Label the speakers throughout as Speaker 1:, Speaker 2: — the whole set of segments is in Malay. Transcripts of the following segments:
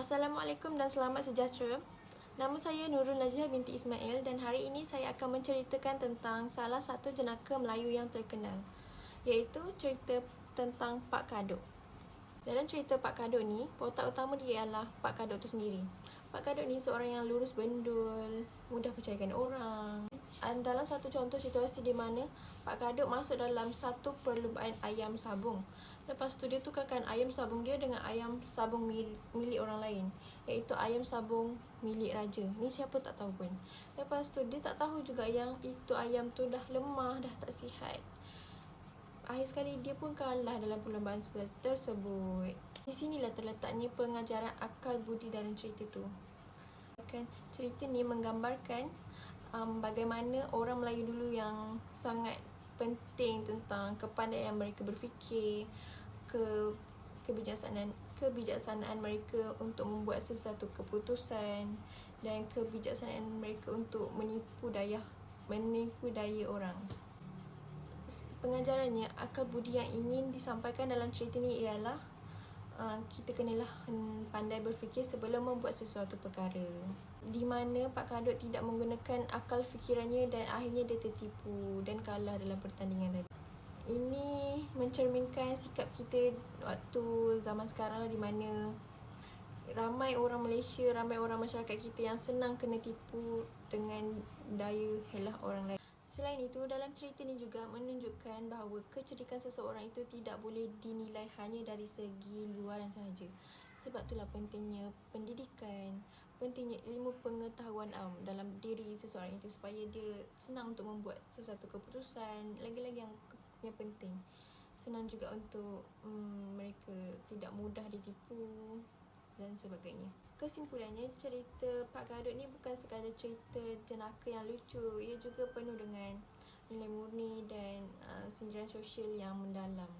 Speaker 1: Assalamualaikum dan selamat sejahtera. Nama saya Nurul Najiyah binti Ismail dan hari ini saya akan menceritakan tentang salah satu jenaka Melayu yang terkenal iaitu cerita tentang Pak Kadok. Dalam cerita Pak Kadok ni, watak utama dia ialah Pak Kadok tu sendiri. Pak Kadok ni seorang yang lurus bendul, mudah percayakan orang. Dan dalam satu contoh situasi di mana Pak Kadok masuk dalam satu perlumbaan ayam sabung. Lepas tu dia tukarkan ayam sabung dia dengan ayam sabung milik orang lain. Iaitu ayam sabung milik raja. Ni siapa tak tahu pun. Lepas tu dia tak tahu juga yang itu ayam tu dah lemah, dah tak sihat. Akhir sekali dia pun kalah dalam perlombaan tersebut. Di sinilah terletaknya pengajaran akal budi dalam cerita tu. Kan cerita ni menggambarkan um, bagaimana orang Melayu dulu yang sangat penting tentang kepandaian mereka berfikir, ke kebijaksanaan kebijaksanaan mereka untuk membuat sesuatu keputusan dan kebijaksanaan mereka untuk menipu daya menipu daya orang. Pengajarannya akal budi yang ingin disampaikan dalam cerita ni ialah uh, kita kenalah pandai berfikir sebelum membuat sesuatu perkara. Di mana Pak Kadut tidak menggunakan akal fikirannya dan akhirnya dia tertipu dan kalah dalam pertandingan tadi. Ini mencerminkan sikap kita waktu zaman sekarang lah di mana ramai orang Malaysia, ramai orang masyarakat kita yang senang kena tipu dengan daya helah orang lain. Selain itu, dalam cerita ini juga menunjukkan bahawa kecerdikan seseorang itu tidak boleh dinilai hanya dari segi luaran sahaja. Sebab itulah pentingnya pendidikan, pentingnya ilmu pengetahuan um, dalam diri seseorang itu supaya dia senang untuk membuat sesuatu keputusan. Lagi-lagi yang yang penting, senang juga untuk um, mereka tidak mudah ditipu dan sebagainya. Kesimpulannya, cerita Pak Gadut ni bukan sekadar cerita jenaka yang lucu. Ia juga penuh dengan nilai murni dan uh, sindiran sosial yang mendalam.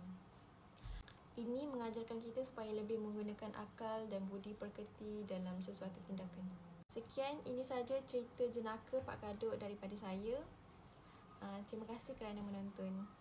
Speaker 1: Ini mengajarkan kita supaya lebih menggunakan akal dan budi perketi dalam sesuatu tindakan. Sekian, ini saja cerita jenaka Pak Kaduk daripada saya. Uh, terima kasih kerana menonton.